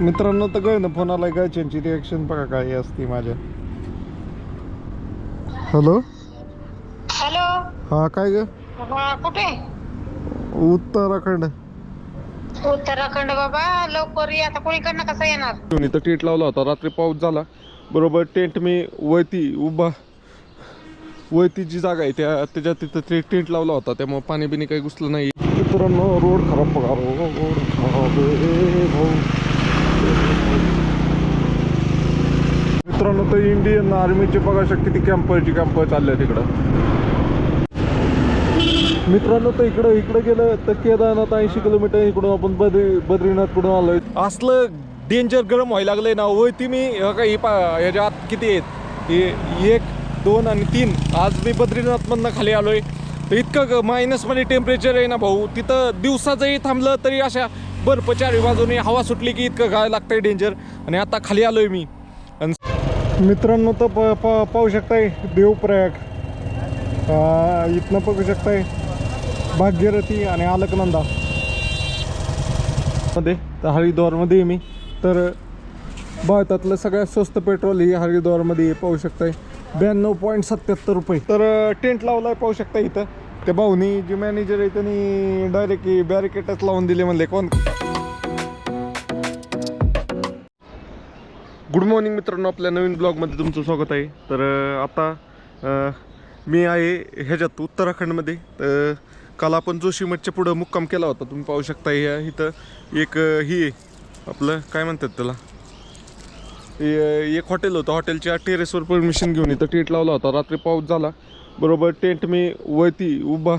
मित्रांनो तर कळ ना फोन आलाय काय त्यांची रिॲक्शन बघा काय असते माझ्या. हॅलो हॅलो हा काय ग? हा कुठे? उत्तराखंड. उत्तराखंड बाबा लवकर ये. आता कोणीकडनं कसं येणार? मी तर टेंट लावला होता. रात्री पाऊस झाला. बरोबर टेंट मी वरती उभा वरती जी जागा आहे. त्या त्याच्या तिथं ते टेंट लावला होता. त्यामुळे पाणी बिनी काही घुसलं नाही. मित्रांनो रोड खराब बघा. रोड खराब आहे भाऊ. मित्रांनो तर इंडियन आर्मीचे बघा शकते किती कॅम्पची कॅम्प चालल्या तिकडं मित्रांनो तर इकडं इकडं गेलं तर केदारनाथ ऐंशी किलोमीटर इकडून आपण बद्री बद्रीनाथ कुठून आलोय. असलं डेंजर गरम व्हायला लागलंय ना वरती मी काही पा ह्याच्या आत किती आहेत? हे एक दोन आणि तीन. आज मी बद्रीनाथमधनं खाली आलोय. तर इतकं मायनसमध्ये टेम्परेचर आहे ना भाऊ. तिथं दिवसा जरी थांबलं तरी अशा बर्फ चारी बाजूने हवा सुटली की इतकं गाय लागतंय डेंजर आणि आता खाली आलोय मी. आणि मित्रांनो तर प पाहू शकताय देवप्रयाग. इथनं बघू शकताय भाग्यरथी आणि अलकनंदा. मध्ये तर हरिद्वारमध्ये मी. तर भारतातलं सगळ्यात स्वस्त पेट्रोल ही हरिद्वारमध्ये पाहू शकताय. ब्याण्णव पॉईंट सत्याहत्तर रुपये. तर टेंट लावलाय पाहू शकता इथं. त्या भाऊनी जे मॅनेजर आहे त्यांनी डायरेक्ट बॅरिकेटच लावून दिले म्हणले. कोण? गुड मॉर्निंग मित्रांनो आपल्या नवीन ब्लॉगमध्ये तुमचं स्वागत आहे. तर आता मी आहे ह्याच्यात उत्तराखंडमध्ये. तर काल आपण जोशीमठच्या पुढं मुक्काम केला होता. तुम्ही पाहू शकता ह्या इथं एक ही आहे, आपलं काय म्हणतात त्याला? एक हॉटेल होतं. हॉटेलच्या टेरेसवर परमिशन घेऊन इथं टेट लावला होता. रात्री पाऊस झाला. बरोबर टेंट मी वळती उभा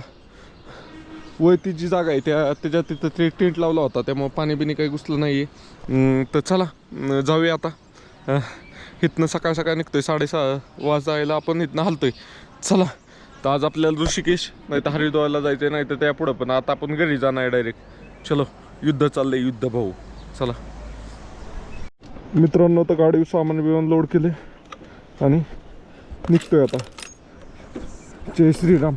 वळती जी जागा आहे त्या त्याच्या तिथं ते टेंट लावला होता त्यामुळं पाणी बिणी काही घुसलं नाही आहे तर चला जाऊया आता. इथनं सकाळ सकाळ निघतोय साडेसहा वाजायला आपण इथनं हलतोय. चला तर आज आपल्याला ऋषिकेश नाही तर हरिद्वारला जायचं आहे नाही तर त्या पुढं पण आता आपण घरी जाणार आहे डायरेक्ट चलो युद्ध चाललंय युद्ध भाऊ. चला. मित्रांनो तर गाडी सामान बिमान लोड केले आणि निघतोय आता. जय श्रीराम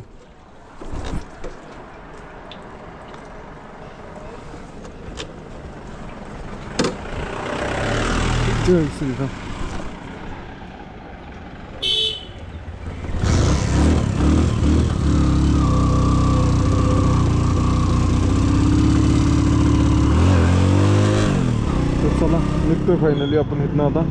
जय श्रीराम तर चला निघतोय फायनली आपण इथनं आता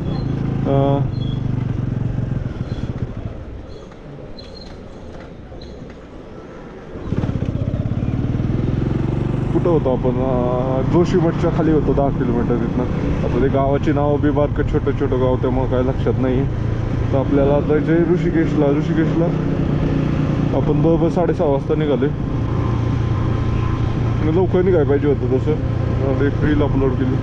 कुठं होतो आपण जोशी मठच्या खाली होतो दहा किलोमीटर तिथनं. आता ते गावाची नावं बी बारकं छोटं छोटं गाव त्यामुळं काय लक्षात नाही तर आपल्याला जायचं आहे ऋषिकेशला ऋषिकेशला आपण बरोबर साडेसहा वाजता निघाले लवकर निघाय पाहिजे होतं तसं. एक रील अपलोड केली.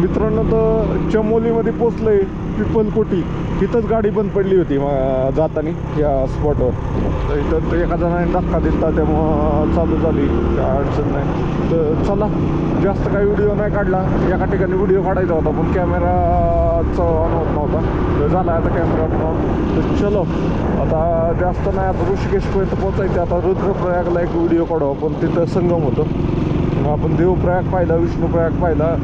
मित्रांनो तर चमोलीमध्ये पोचलंय पिपलकोटी. तिथंच गाडी बंद पडली होती जाताना या स्पॉटवर तर इथं तर एका जणाने धक्का दिला त्यामुळं चालू झाली काय अडचण नाही. तर चला जास्त काही व्हिडिओ नाही काढला. एका ठिकाणी व्हिडिओ काढायचा होता पण कॅमेराचा ऑन होत नव्हता. तर झाला आता कॅमेरा ऑन तर चलो आता जास्त नाही आता ऋषिकेशपर्यंत पोचायचं आता रुद्रप्रयागला एक व्हिडिओ काढू आपण. तिथं संगम होतो. मग आपण देवप्रयाग पाहिला विष्णुप्रयाग पाहिला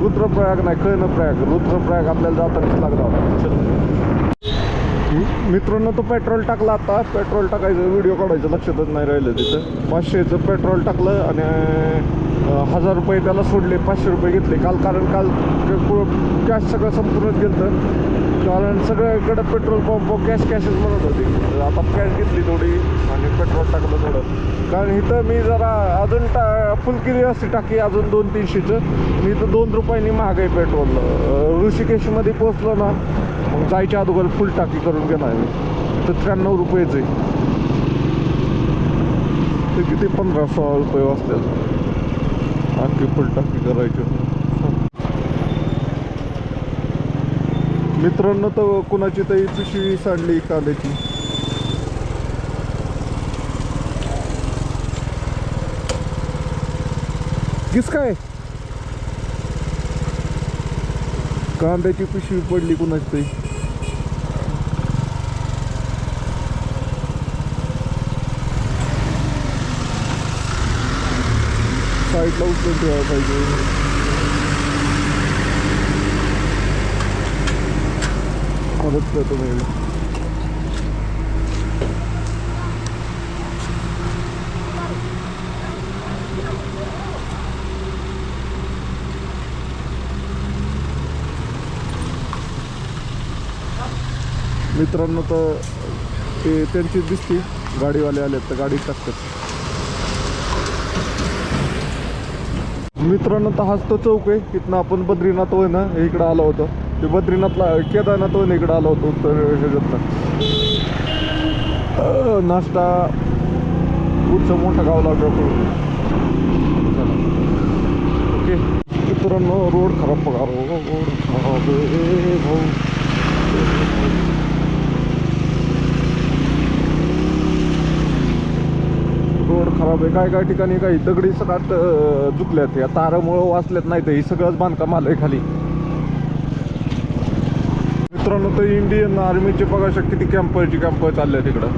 रुद्रप्रयाग नाही कर्णप्रयाग. रुद्रप्रयाग आपल्याला जातानाच लागला होता. मित्रांनो तो पेट्रोल टाकला आता. पेट्रोल टाकायचं व्हिडिओ काढायचं लक्षातच नाही राहिलं तिथं. पाचशेचं पेट्रोल टाकलं आणि हजार रुपये त्याला सोडले पाचशे रुपये घेतले. काल कारण काल कॅश सगळं संपूर्णच गेलं कारण सगळ्याकडे पेट्रोल पंप कॅश कॅशच म्हणत होते. आता कॅश घेतली थोडी आणि पेट्रोल टाकलं थोडं. कारण इथं मी जरा अजून टा फुल केली असते टाकी अजून दोन तीनशेचं. मी इथं दोन रुपयांनी महाग आहे पेट्रोल. ऋषिकेशमध्ये पोचलो ना जायच्या अगोदर फुल टाकी करून घेणार मी इथं त्र्याण्णव रुपयेच आहे ते किती? पंधरा सोळा रुपये वाचतात आणखी फुल टाकी करायची. मित्रांनो तर कुणाची तरी पिशवी सांडली कांद्याची. किस काय? कांद्याची पिशवी पडली कुणाची तरी. साईडला उचलून ठेवायला पाहिजे मदत करतो मी मित्रांनो तर ते त्यांची दिसती. गाडीवाले आले तर गाडी टाकतात. मित्रांनो तर हाच तो चौक आहे. तिथनं आपण बद्रीनाथ होय ना इकडं आलो होतो. ते बद्रीनाथला केदारनाथ होय ना इकडं आलो होतो तर ह्याच्यातनं. नाश्ता. पुढचं मोठं गाव लागलं ओके. मित्रांनो रोड खराब बघा रोड खराब भाऊ रोड खराब आहे काय काय ठिकाणी काही दगडी सकाळ दुखल्यात या तारामुळं वाचल्यात नाही तर ही सगळंच बांधकाम आलंय खाली. मित्रांनो तर इंडियन आर्मीचे बघा शकते किती कॅम्पची कॅम्प चालले तिकडं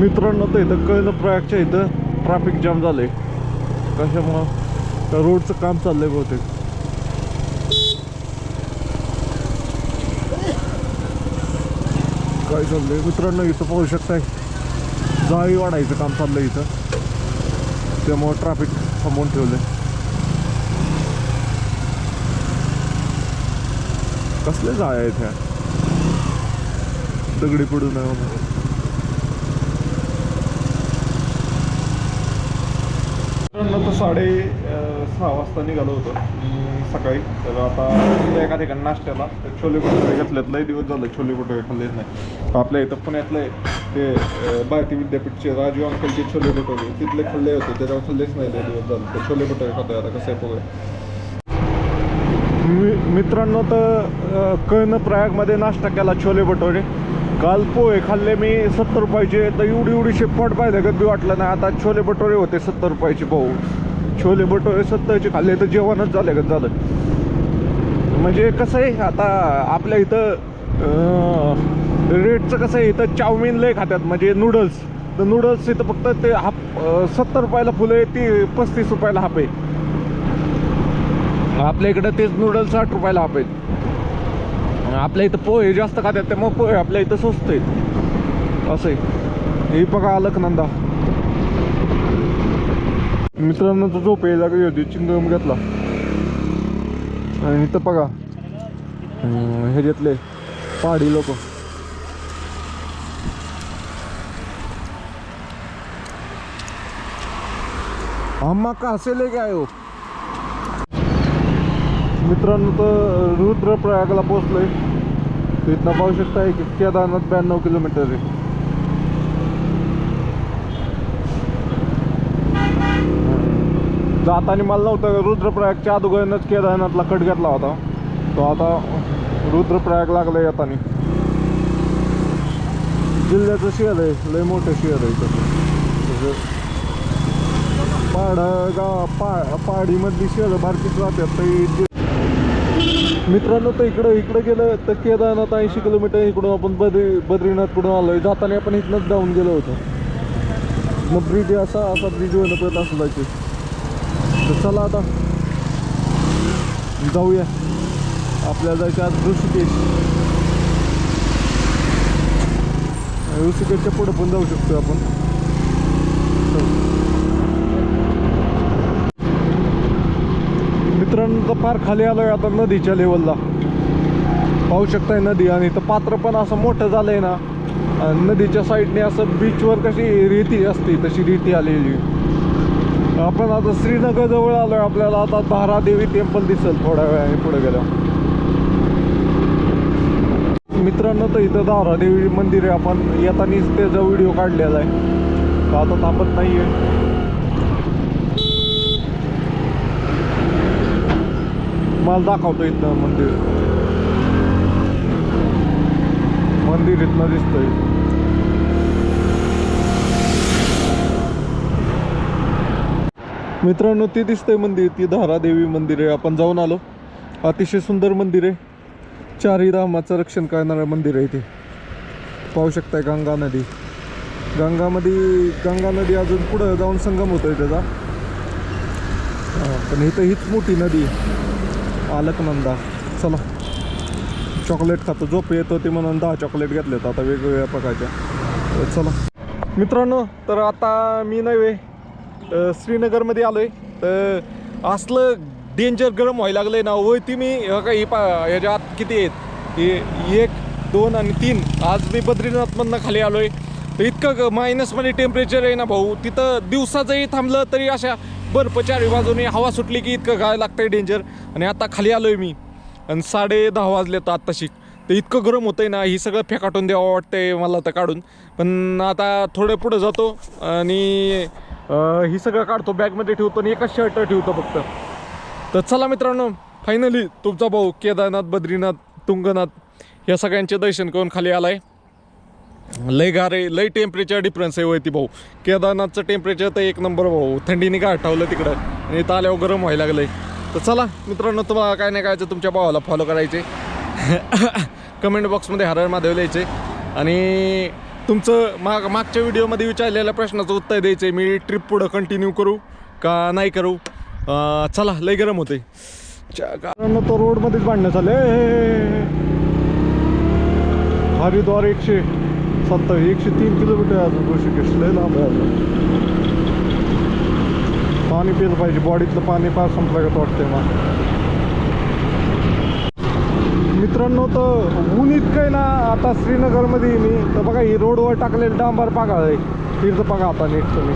मित्रांनो तर इथं कळलं प्रयागच्या इथं ट्रॅफिक जाम झालंय. कशामुळं? तर रोडचं काम चाललंय बहुतेक. काय चाललंय? मित्रांनो इथं पाहू शकताय जाळी वाढायचं काम चाललंय इथं. त्यामुळं ट्रॅफिक थांबवून ठेवलंय. कसले जाळ्या आहेत ह्या? दगडी पडू नये म्हणून मित्रांनो तर साडे सहा वाजता निघालो होतो. सकाळी. तर आता एका ठिकाणी नाश्त्याला तर छोले भटुरे घेतलेत. लई दिवस झाले छोले भटुरे खाल्लेच नाही. तर आपल्या इथं पुण्यातले ते भारती विद्यापीठचे राजू अंकलचे छोले भटुरे तिथले खाल्ले होते. त्याच्यावर खाल्लेच नाही लई दिवस झाले. तर छोले भटुरे खातोय आता कसं आहे बघूया मित्रांनो तर अं, कळणं प्रयागमध्ये नाश्ता केला छोले भटोरे. काल पोहे खाल्ले मी सत्तर रुपयाचे. तर एवढी एवढी शेपट पाहिजे गद्दी वाटलं नाही. आता छोले भटोरे होते सत्तर रुपयाचे भाऊ. छोले भटोरे सत्तरचे खाल्ले तर जेवणच झाले का झालं. म्हणजे कसं आहे आता आपल्या इथं रेटचं कसं आहे इथं चाऊमिन लय खात्यात म्हणजे नूडल्स. तर नूडल्स इथं फक्त ते हाफ सत्तर रुपयाला फुलं आहे ती पस्तीस रुपयाला हाफ आहे. आपल्या इकडं तेच नूडल्स साठ रुपयाला हाफ आहेत. आपल्या इथं पोहे जास्त खात्यात त्यामुळे पोहे आपल्या इथं स्वस्त आहेत. असं आहे. हे बघा अलकनंदा. मित्रांनो तो झोप यायला लागली होती चिंगम घेतला. आणि इथं बघा हे घेतले पहाडी लोक. अम्मा कासेले काय हो? मित्रांनो तर रुद्रप्रयागला पोहोचलोय. तिथनं पाहू शकताय की केदारनाथ ब्याण्णव किलोमीटर आहे. जाताना मला नव्हतं रुद्रप्रयागच्या अगोदरच केदारनाथला कट घेतला होता. तो आता रुद्रप्रयाग लागला येताना. जिल्ह्याचं शहर आहे लय मोठं शहर आहे तसं म्हणजे पाड गाव पा पहाडीमधली शहरं बारकीच राहतात. तर मित्रांनो तर इकडं इकडं गेलं तर केदारनाथ ऐंशी किलोमीटर इकडून आपण बद्री बद्रीनाथकडून आलोय. जाताना आपण इथनंच जाऊन गेलो होतो. मग ब्रिज असा असा ब्रिज होणं परत असं जायचं तर चला आता. जाऊया. आपल्याला जायचं आज ऋषिकेश. ऋषिकेशच्या पुढं पण जाऊ शकतो आपण. मित्रांनो तर फार खाली आलोय आता नदीच्या लेवलला पाहू शकताय नदी आणि तर पात्र पण असं मोठं झालंय ना. नदीच्या साईडने असं बीचवर कशी रेती असते तशी रेती आलेली. आपण आता श्रीनगर जवळ आलोय. आपल्याला आता धारा देवी टेम्पल दिसेल थोड्या वेळाने पुढे गेल्या मित्रांनो तर इथं धारा देवी मंदिर आहे. आपण येतानीच त्याचा व्हिडिओ काढलेला आहे. तर आता थांबत नाहीये. मला दाखवतो इथं मंदिर. मंदिर इथनं दिसतंय. मित्रांनो ते दिसतंय मंदिर ती धारादेवी मंदिर आहे. आपण जाऊन आलो. अतिशय सुंदर मंदिर आहे. चारही धामाचं रक्षण करणारं मंदिर आहे ते. पाहू शकताय गंगा नदी. गंगामध्ये गंगा नदी अजून पुढं जाऊन संगम होतोय त्याचा. हां पण इथं हीच मोठी नदी आहे. चला. चॉकलेट खातो. झोप येत होती म्हणून दहा चॉकलेट घेतलेत आता वेगवेगळ्या प्रकारच्या. चला. मित्रांनो तर आता मी नव्हे श्रीनगरमध्ये आलो आहे तर असलं डेंजर गरम व्हायला लागलं आहे ना वय मी हे काही पा ह्याच्या आत किती आहेत? हे एक दोन आणि तीन. आज मी बद्रीनाथमधनं खाली आलो आहे तर इतकं मायनसमध्ये टेम्परेचर आहे ना भाऊ. तिथं दिवसाचंही थांबलं तरी अशा बर्फ चारी बाजूने हवा सुटली की इतकं गाय लागतं आहे डेंजर आणि आता खाली आलो आहे मी. आणि साडे दहा वाजले तर आत्ताशी. तर इतकं गरम होतं आहे ना ही सगळं फेकाटून द्यावं वाटतंय मला तर काढून. पण आता थोडं पुढं जातो आणि ही सगळं काढतो बॅगमध्ये ठेवतो आणि एकच शर्ट ठेवतो फक्त. तर चला मित्रांनो फायनली तुमचा भाऊ केदारनाथ बद्रीनाथ तुंगनाथ या सगळ्यांचे दर्शन करून खाली आलाय. लय गारे लय टेम्परेचर डिफरन्स आहे वरती भाऊ. केदारनाथचं टेम्परेचर तर एक नंबर भाऊ. थंडीने काय ठेवलं तिकडं. आणि इथं आल्यावर गरम व्हायला आहे तर चला मित्रांनो तुम्हाला काय नाही करायचं तुमच्या भावाला फॉलो करायचे. कमेंट बॉक्समध्ये हरळ महादेव लिहायचे. आणि तुमचं माग मागच्या व्हिडिओमध्ये विचारलेल्या प्रश्नाचं उत्तर द्यायचं मी ट्रिप पुढं कंटिन्यू करू का नाही करू? चला लय गरम होते कारण तो रोडमध्येच बांधण्यात आले हरिद्वार एकशे सत्तर एकशे तीन किलोमीटर अजून ऋषिकेश. लय लांब आहे अजून. पाणी पिलं पाहिजे. बॉडीतलं पाणी फार संपल्यागत वाटतंय मला. मित्रांनो तर ऊन इतकं आहे ना आता श्रीनगरमध्ये मी तर बघा ही रोडवर टाकलेलं डांबर पागाळ आहे. तिथं बघा आता नीट तुम्ही.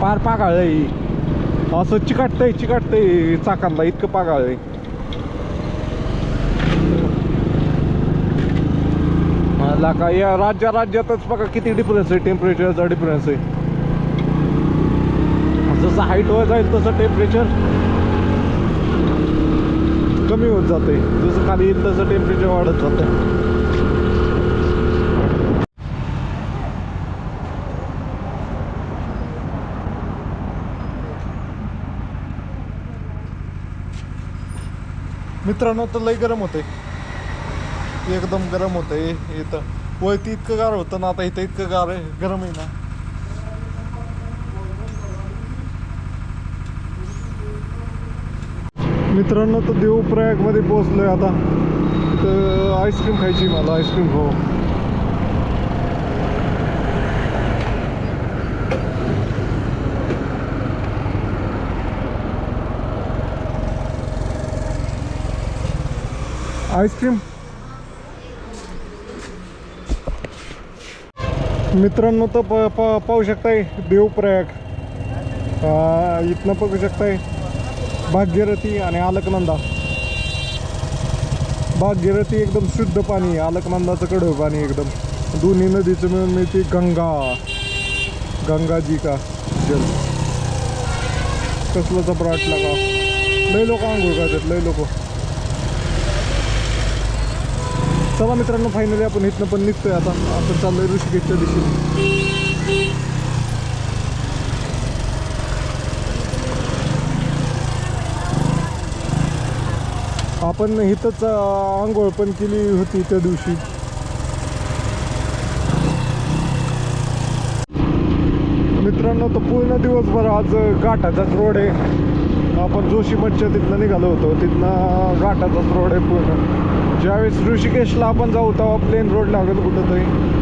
पार पागाळ आहे ही. असं चिकाटतंय चिकाटतंय चाकांना इतकं पागाळ आहे. मला का या राज्या राज्यातच बघा किती डिफरन्स आहे टेम्परेचरचा डिफरन्स आहे. जसं हाईट वर जाईल तसं टेम्परेचर कमी होत जाते. जसं खाली येईल तसं टेम्परेचर वाढत जातं. मित्रांनो तर लय गरम होते एकदम गरम होतंय इथं. वय इतकं गार होतं ना आता इथं इतकं गार गरम आहे ना. मित्रांनो तर देवप्रयागमध्ये पोहोचलोय आता. तर आईस्क्रीम खायची मला आईस्क्रीम खाऊ. आईस्क्रीम मित्रांनो तर प पाहू शकताय देवप्रयाग इथनं बघू शकताय. भाग्यरथी आणि आलकनंदा. भाग्यरथी एकदम शुद्ध पाणी आहे कडव पाणी एकदम. दोन्ही नदीचं मिळून मिळते गंगा. गंगाजी का? जल. कसलं चपराट लागा. लय लोक आंघोळ करतात लय लोक. चला मित्रांनो फायनली आपण इथनं पण निघतोय आता. आपण चाललोय ऋषिकेशच्या दिशेने. आपण इथंच आंघोळ पण केली होती त्या दिवशी. मित्रांनो तर पूर्ण दिवसभर आज घाटाचाच रोड आहे. आपण जोशी मच्छा तिथनं निघालो होतो. तिथनं घाटाचाच रोड आहे पूर्ण. ज्यावेळेस ऋषिकेशला आपण जाऊ तेव्हा प्लेन रोड लागेल कुठंतरी यात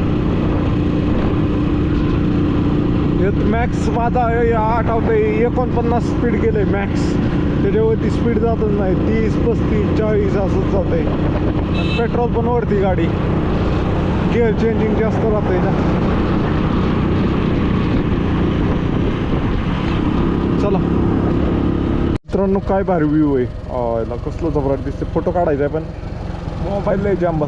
मॅक्स माझा हे आठवते एकोणपन्नास स्पीड गेले मॅक्स त्याच्यावरती स्पीड जातच नाही. तीस पस्तीस चाळीस असंच जाते आणि पेट्रोल पण वरती गाडी. गिअर चेंजिंग जास्त राहते ना. चला. मित्रांनो काय भारी व्ह्यू आहे. याला कसलं जबराट दिसते फोटो काढायचा आहे पण. मोबाईल लय जाम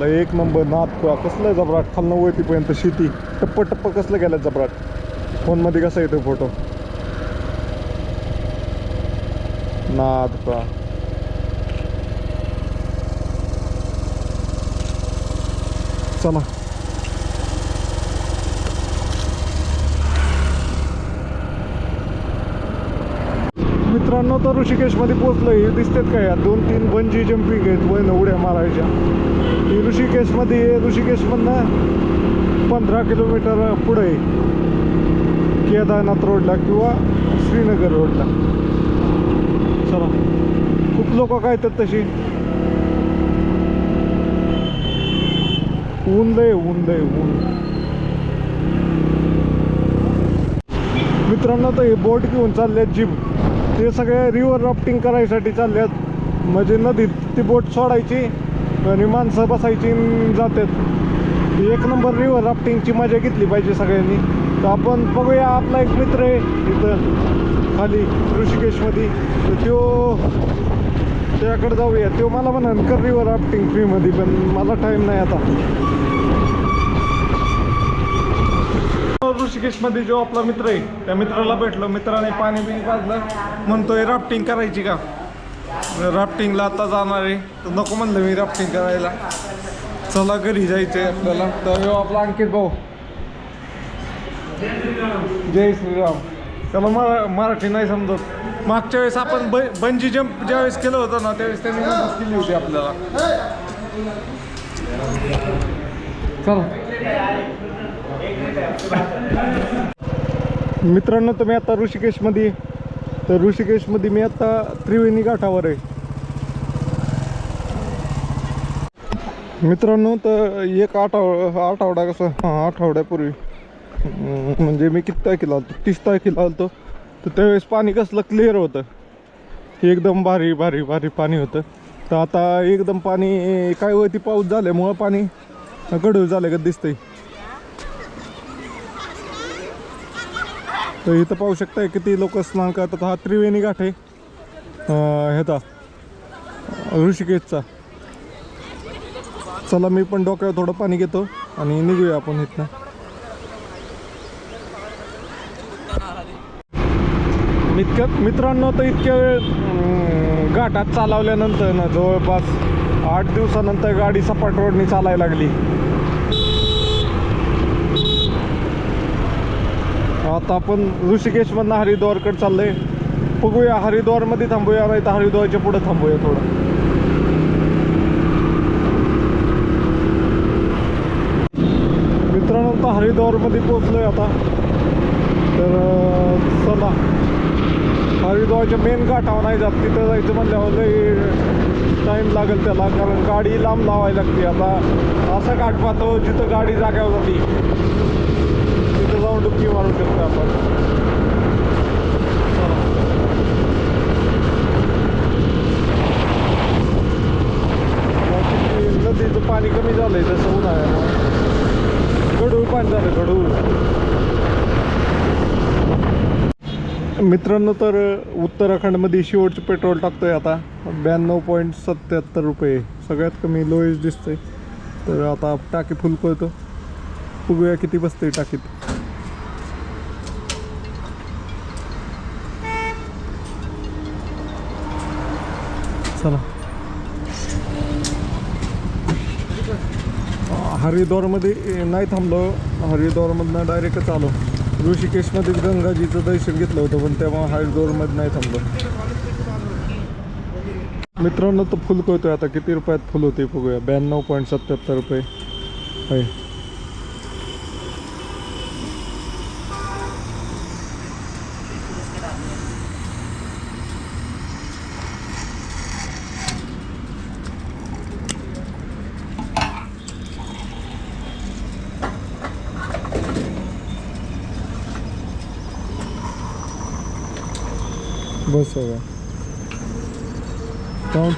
लय एक नंबर नाथ कसलं जबराट? खालनं वरतीपर्यंत शेती. टप्प टप्प कसलं गेलं जबराट? फोनमध्ये कसा येतो फोटो नाद का चला. मित्रांनो तर ऋषिकेशमध्ये पोचलो हे दिसतात का या? दोन तीन बंजी जम्पिंग आहेत. वन उड्या मारायच्या. ही ऋषिकेशमध्ये आहे ऋषिकेशमधनं पंधरा किलोमीटर पुढे आहे. केदारनाथ रोडला किंवा श्रीनगर रोडला. चला. खूप लोक काय तर तशी. ऊन लय ऊन लय ऊन. मित्रांनो तर हे बोट घेऊन चालले जिम. ते सगळे रिव्हर राफ्टिंग करायसाठी चाललेत म्हणजे नदीत ती बोट सोडायची आणि माणसं बसायची जातात. एक नंबर रिव्हर राफ्टिंगची मजा घेतली पाहिजे सगळ्यांनी. तर आपण बघूया आपला एक मित्र आहे इथं खाली ऋषिकेशमध्ये. तर त्यो त्याकडे जाऊया. तो मला म्हणा कर रिव्हर राफ्टिंग फ्रीमध्ये पण मला टाईम नाही आता. ऋषिकेशमध्ये जो आपला मित्र आहे त्या मित्राला भेटलो. मित्राने पाणी बिणी पाजलं. म्हणतोय राफ्टिंग करायची का? राफ्टिंगला आता जाणार आहे. तर नको म्हणलं मी राफ्टिंग करायला. चला घरी जायचं आहे आपल्याला. तर आपला अंकित भाऊ. जय श्रीराम. त्याला मरा मराठी नाही समजत. मागच्या वेळेस आपण ब बंजी जम्प ज्यावेळेस केलं होतं ना त्यावेळेस त्यांनी मदत केली होती आपल्याला. चला. मित्रांनो तुम्ही आता ऋषिकेशमध्ये तर ऋषिकेशमध्ये मी आता त्रिवेणी घाटावर आहे. मित्रांनो तर एक आठव आठवडा कसं? हां आठवड्यापूर्वी. म्हणजे मी किती तारखेला आलतो? तीस तारखेला आलतो. तर त्यावेळेस पाणी कसलं क्लिअर होतं. एकदम भारी भारी भारी पाणी होतं. तर आता एकदम पाणी काय होती पाऊस झाल्यामुळं पाणी गडूळ झालं का दिसतंय. तर इथं पाहू शकताय किती लोक स्नान करतात. हा त्रिवेणी घाट आहे. ह्याचा ऋषिकेशचा. चला मी पण डोक्यावर थोडं पाणी घेतो आणि निघूया आपण इथनं. इतक्यात मित्रांनो तर इतक्या वेळ घाटात चालवल्यानंतर ना जवळपास आठ दिवसानंतर गाडी सपाट रोडनी चालायला लागली. आता आपण ऋषिकेशमधनं हरिद्वारकडे चाललंय. बघूया हरिद्वारमध्ये थांबूया नाही तर हरिद्वारच्या पुढे थांबूया थोडं. मित्रांनो आता हरिद्वारमध्ये पोचलोय आता. तर चला. हरिद्वारच्या मेन घाटावर नाही जात. तिथं जायचं म्हणल्यावर लई टाईम लागेल त्याला कारण गाडी लांब लावायला लागते. आता असं घाट पाहतो जिथं गाडी जाग्यावर जाते तिथं जाऊन डुबकी मारू शकतो आपण. नदीचं पाणी कमी झालंय तसं उन्हाळ्यामुळे. गडूळ पाणी झालं गडूळ मित्रांनो तर उत्तराखंडमध्ये शेवटचं पेट्रोल टाकतो आहे आता. ब्याण्णव पॉईंट सत्याहत्तर रुपये. सगळ्यात कमी लोएस्ट दिसतंय. तर आता टाकी फुल करतो. बघूया किती बसते टाकीत. चला. हरिद्वारमध्ये नाही थांबलो. हरिद्वारमधनं डायरेक्टच आलो. ऋषिकेशमध्ये गंगाजीचं दर्शन घेतलं होतं पण तेव्हा हरिद्वारमध्ये नाही थांबलं. मित्रांनो तर फुल कळतोय आता. किती रुपयात फुल होते बघूया. ब्याण्णव पॉईंट सत्याहत्तर रुपये आहे बस होगा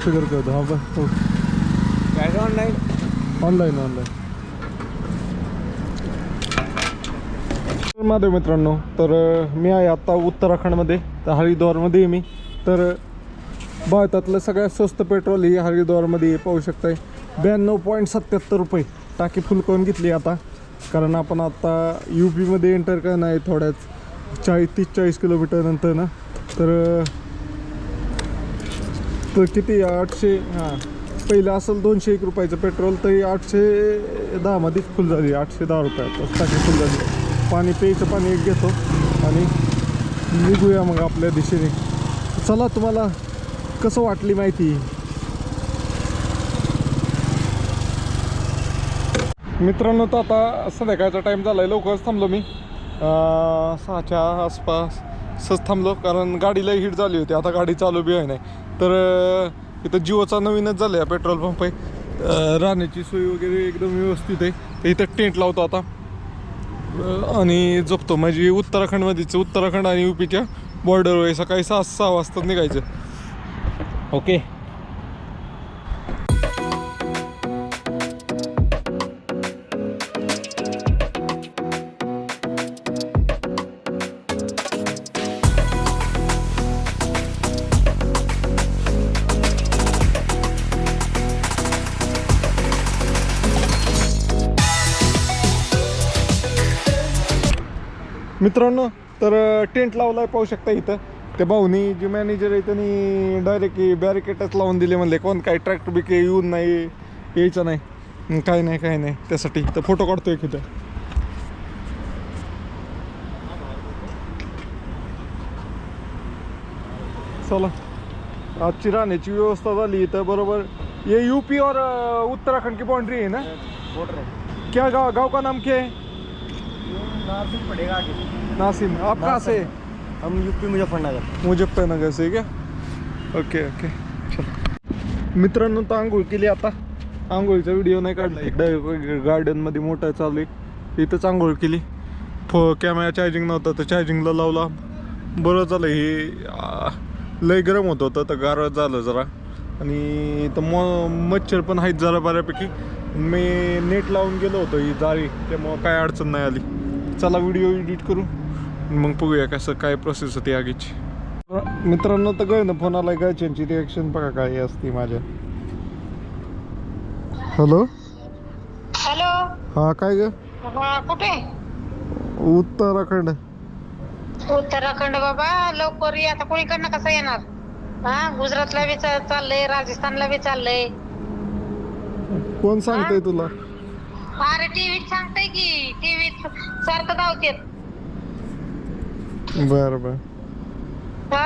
काउंट फिगर कर दो हाँ. बस ऑनलाइन ऑनलाईन ऑनलाईन महादेव मित्रांनो तर मी आहे आत्ता उत्तराखंडमध्ये तर हरिद्वारमध्ये आहे मी. तर भारतातलं सगळ्यात स्वस्त पेट्रोल ही हरिद्वारमध्ये आहे, पाहू शकताय. ब्याण्णव पॉईंट सत्याहत्तर रुपये. टाकी फुल करून घेतली आता. कारण आपण आता यू पीमध्ये एंटर करणार आहे थोड्याच चाळीस तीस चाळीस किलोमीटर नंतर ना. तर तर किती आठशे हां. पहिलं असेल दोनशे एक रुपयाचं पेट्रोल तरी आठशे दहामध्येच फुल झाली. आठशे दहा रुपयात टाकी फुल झाली. पाणी प्यायचं पाणी एक घेतो आणि निघूया मग आपल्या दिशेने. चला तुम्हाला कसं वाटली माहिती? मित्रांनो तर आता संध्याकाळचा टाईम झाला आहे लवकरच थांबलो मी. सहाच्या आसपास थांबलो कारण गाडीला हीट झाली होती. आता गाडी चालू बी आहे नाही. तर इथं जिओचा नवीनच झालं आहे पेट्रोल पंप आहे. राहण्याची सोय वगैरे एकदम व्यवस्थित आहे. तर इथं टेंट लावतो आता. आणि झोपतो. म्हणजे उत्तराखंडमध्येच उत्तराखंड आणि युपीच्या बॉर्डरवर सकाळी सहा सहा वाजता निघायचं. ओके मित्रांनो तर टेंट लावलाय पाहू शकता इथं. ते भाऊनी जे मॅनेजर आहे त्यांनी डायरेक्ट बॅरिकेटच लावून दिले म्हणले. कोण काय ट्रॅक्टर बी काही येऊन नाही यायचं नाही. काय नाही काय नाही. त्यासाठी तर फोटो काढतोय इथं. चला. आजची राहण्याची व्यवस्था झाली इथं बरोबर. ये यूपी और उत्तराखंड की बाउंड्री है ना? क्या गाँव गाँव का नाम क्या है? नासिक पड़ेगा नासिम आप कहाँ से? हम यूपी मुजफ्फरनगर। मुजफ्फरनगर से क्या? ओके ओके चल। मित्रांनो तर आंघोळ केली आता. आंघोळीचा व्हिडिओ नाही काढला. इकडे गार्डनमध्ये मोठा चालू आहे. इथंच आंघोळ केली. फो कॅमेरा चार्जिंग नव्हता तर चार्जिंगला लावला. बरं झालं हे लय गरम होत होतं तर गार झालं जरा. आणि इथं म मच्छर पण आहेत जरा बऱ्यापैकी. मी नेट लावून गेलो होतो ही जाळी. त्यामुळं काय अडचण नाही आली. चला व्हिडिओ एडिट करू. मग बघूया कसं काय प्रोसेस होती आगीची. मित्रांनो तर कळ ना फोन आलाय घरच्यांची रिॲक्शन बघा काय असते माझ्या. हॅलो हॅलो हा काय ग? कुठे? उत्तराखंड. उत्तराखंड बाबा लवकर ये. आता कोणीकडनं कसं येणार? हा गुजरातला बी चाललंय राजस्थानला बी चाललंय. कोण सांगतंय तुला? अरे टीव्हीत सांगताय की टीव्हीत सारखं धावतेत. बर बर. हा?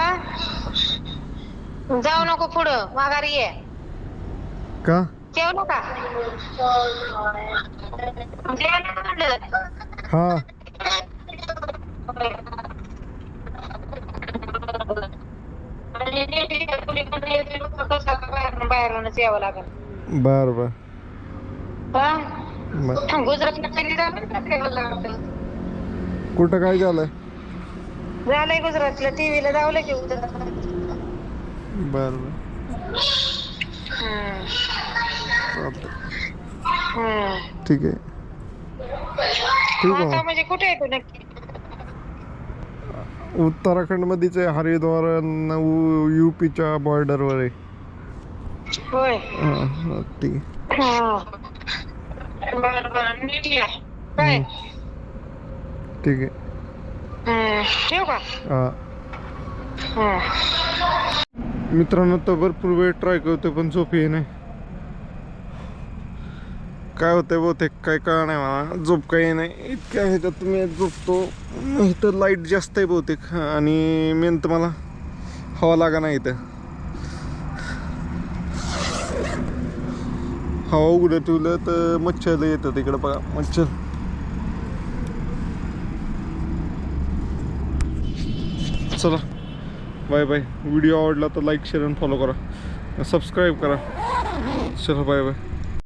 जाऊ नको पुढं माघारी ये. का? जेवलं का? जेवलं म्हणलं हा. बाहेरूनच यावं लागेल. बर बर. हा? बर. लागतं? कुठं काय झालंय? झालंय गुजरातला टीव्हीला दावलं की गुजरात बर चालतंय. ठीक आहे. ठीक आहे. आता. म्हणजे कुठे आहे तू नक्की? उत्तराखंड मध्येच आहे हरिद्वार युपीच्या बॉर्डरवर आहे. होय. हा, हा, ठीक आहे. बरं बरं. नीट या काय ठीक आहे. हम्म. ठेवू का? हा. मित्रांनो तर भरपूर वेळ ट्राय करतोय पण झोप ये नाही काय होतंय बहुतेक काय कळ नाही मला. झोप काही नाही इतक्या ह्याच्यात मी झोपतो. इथं लाइट जास्त आहे बहुतेक. आणि मेन तर मला हवा लागा नाही इथं. हवा उघडं ठेवलं तर मच्छर येतं येतात बघा. मच्छर. चला. Bye bye. व्हिडिओ आवडला तर लाईक शेअर आणि फॉलो करा. सबस्क्राईब करा. चला बाय बाय.